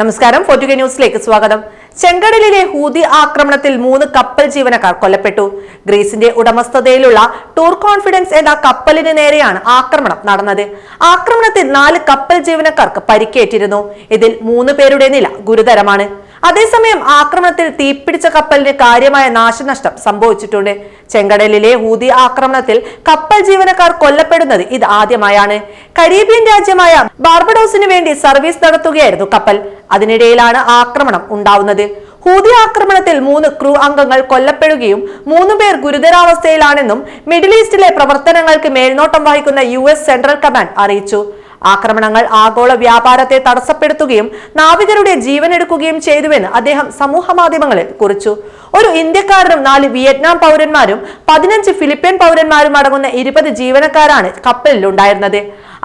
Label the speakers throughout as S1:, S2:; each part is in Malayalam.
S1: നമസ്കാരം. ഫോർട്ടുഗ ന്യൂസിലേക്ക് സ്വാഗതം. ചെങ്കടലിലെ ഹൂതി ആക്രമണത്തിൽ മൂന്ന് കപ്പൽ ജീവനക്കാർ കൊല്ലപ്പെട്ടു. ഗ്രീസിന്റെ ഉടമസ്ഥതയിലുള്ള ടൂർ കോൺഫിഡൻസ് എന്ന കപ്പലിന് നേരെയാണ് ആക്രമണം നടന്നത്. ആക്രമണത്തിൽ നാല് കപ്പൽ ജീവനക്കാർക്ക് പരിക്കേറ്റിരുന്നു. ഇതിൽ മൂന്ന് പേരുടെ നില ഗുരുതരമാണ്. അതേസമയം ആക്രമണത്തിൽ തീപിടിച്ച കപ്പലിന് കാര്യമായ നാശനഷ്ടം സംഭവിച്ചിട്ടുണ്ട്. ചെങ്കടലിലെ ഹൂതി ആക്രമണത്തിൽ കപ്പൽ ജീവനക്കാർ കൊല്ലപ്പെടുന്നത് ഇത് ആദ്യമായാണ്. കരീബിയൻ രാജ്യമായ ബാർബഡോസിന് വേണ്ടി സർവീസ് നടത്തുകയായിരുന്നു കപ്പൽ. അതിനിടയിലാണ് ആക്രമണം ഉണ്ടാവുന്നത്. ഹൂതി ആക്രമണത്തിൽ മൂന്ന് ക്രൂ അംഗങ്ങൾ കൊല്ലപ്പെടുകയും മൂന്ന് പേർ ഗുരുതരാവസ്ഥയിലാണെന്നും മിഡിൽ ഈസ്റ്റിലെ പ്രവർത്തനങ്ങൾക്ക് മേൽനോട്ടം വഹിക്കുന്ന യു സെൻട്രൽ കമാൻഡ് അറിയിച്ചു. ആക്രമണങ്ങൾ ആഗോള വ്യാപാരത്തെ തടസ്സപ്പെടുത്തുകയും നാവികരുടെ ജീവനെടുക്കുകയും ചെയ്തുവെന്ന് അദ്ദേഹം സമൂഹ മാധ്യമങ്ങളിൽ കുറിച്ചു. ഒരു ഇന്ത്യക്കാരനും നാല് വിയറ്റ്നാം പൗരന്മാരും പതിനഞ്ച് ഫിലിപ്പീൻ പൗരന്മാരും അടങ്ങുന്ന ഇരുപത് ജീവനക്കാരാണ് കപ്പലിൽ ഉണ്ടായിരുന്നത്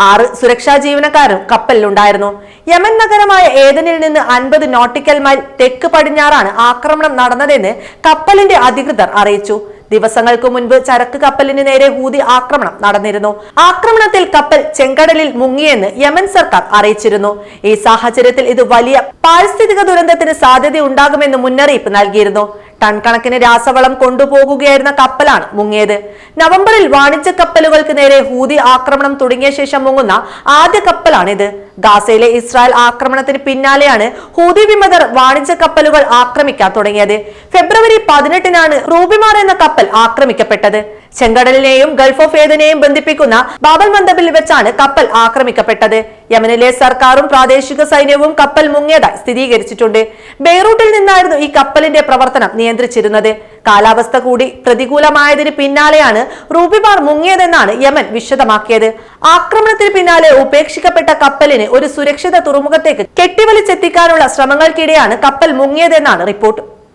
S1: ആറ് സുരക്ഷാ ജീവനക്കാരും കപ്പലിൽ ഉണ്ടായിരുന്നു യമൻ നഗരമായ ഏതനിൽ നിന്ന് അൻപത് നോട്ടിക്കൽ മൈൽ തെക്ക് പടിഞ്ഞാറാണ് ആക്രമണം നടന്നതെന്ന് കപ്പലിന്റെ അധികൃതർ അറിയിച്ചു. ദിവസങ്ങൾക്ക് മുൻപ് ചരക്ക് കപ്പലിന് നേരെ ഹൂതി ആക്രമണം നടന്നിരുന്നു. ആക്രമണത്തിൽ കപ്പൽ ചെങ്കടലിൽ മുങ്ങിയെന്ന് യമൻ സർക്കാർ അറിയിച്ചിരുന്നു. ഈ സാഹചര്യത്തിൽ ഇത് വലിയ പാരിസ്ഥിതിക ദുരന്തത്തിന് സാധ്യതയുണ്ടാകുമെന്ന് മുന്നറിയിപ്പ് നൽകിയിരുന്നു. ടൺ കണക്കിന് രാസവളം കൊണ്ടുപോകുകയായിരുന്ന കപ്പലാണ് മുങ്ങിയത്. നവംബറിൽ വാണിജ്യ കപ്പലുകൾക്ക് നേരെ ഹൂതി ആക്രമണം തുടങ്ങിയ ശേഷം മുങ്ങുന്ന ആദ്യ കപ്പലാണിത്. ഗാസയിലെ ഇസ്രായേൽ ആക്രമണത്തിന് പിന്നാലെയാണ് ഹൂതി വിമതർ വാണിജ്യ കപ്പലുകൾ ആക്രമിക്കാൻ തുടങ്ങിയത്. ഫെബ്രുവരി പതിനെട്ടിനാണ് റൂബിമാർ എന്ന കപ്പൽ ആക്രമിക്കപ്പെട്ടത്. ചെങ്കടലിനെയും ഗൾഫ് ഓഫ് ഏദനെയും ബന്ധിപ്പിക്കുന്ന ബാബൽ മന്ദബിൽ വെച്ചാണ് കപ്പൽ ആക്രമിക്കപ്പെട്ടത്. യമനിലെ സർക്കാരും പ്രാദേശിക സൈന്യവും കപ്പൽ മുങ്ങിയതായി സ്ഥിരീകരിച്ചിട്ടുണ്ട്. ബെയ്റൂട്ടിൽ നിന്നായിരുന്നു ഈ കപ്പലിന്റെ പ്രവർത്തനം നിയന്ത്രിച്ചിരുന്നത്. കാലാവസ്ഥ കൂടി പ്രതികൂലമായതിന് പിന്നാലെയാണ് റൂബിമാർ മുങ്ങിയതെന്നാണ് യമൻ വിശദമാക്കിയത്. ആക്രമണത്തിന് പിന്നാലെ ഉപേക്ഷിക്കപ്പെട്ട കപ്പലിന് ഒരു സുരക്ഷിത തുറമുഖത്തേക്ക് കെട്ടിവലിച്ചെത്തിക്കാനുള്ള ശ്രമങ്ങൾക്കിടെയാണ് കപ്പൽ മുങ്ങിയതെന്നാണ് റിപ്പോർട്ട്.